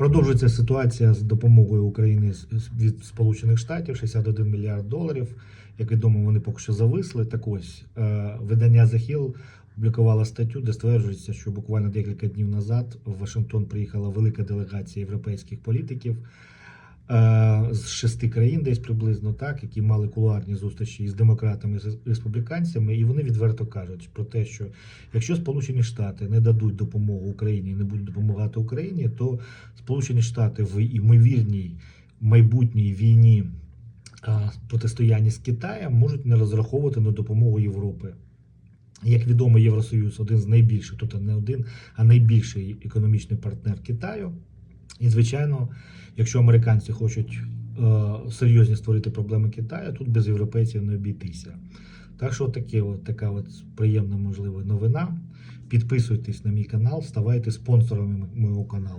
Продовжується ситуація з допомогою України від Сполучених Штатів 61 мільярд доларів. Як відомо, вони поки що зависли. Так ось е, видання The Hill опублікувало статтю, де стверджується, що буквально декілька днів назад в Вашингтон приїхала велика делегація європейських політиків з шести країн, десь приблизно так, які мали кулуарні зустрічі із демократами з республіканцями, і вони відверто кажуть про те, що якщо Сполучені Штати не дадуть допомогу Україні, не будуть допомагати Україні, то Сполучені Штати в ймовірній майбутній війні протистоянні з Китаєм можуть не розраховувати на допомогу Європи. Як відомо, Євросоюз один з найбільших, тобто не один, а найбільший економічний партнер Китаю. І, звичайно, якщо американці хочуть е, серйозні створити проблеми Китаю, тут без європейців не обійтися. Так що таке, от, така от приємна, можливо, новина. Підписуйтесь на мій канал, ставайте спонсорами мого каналу.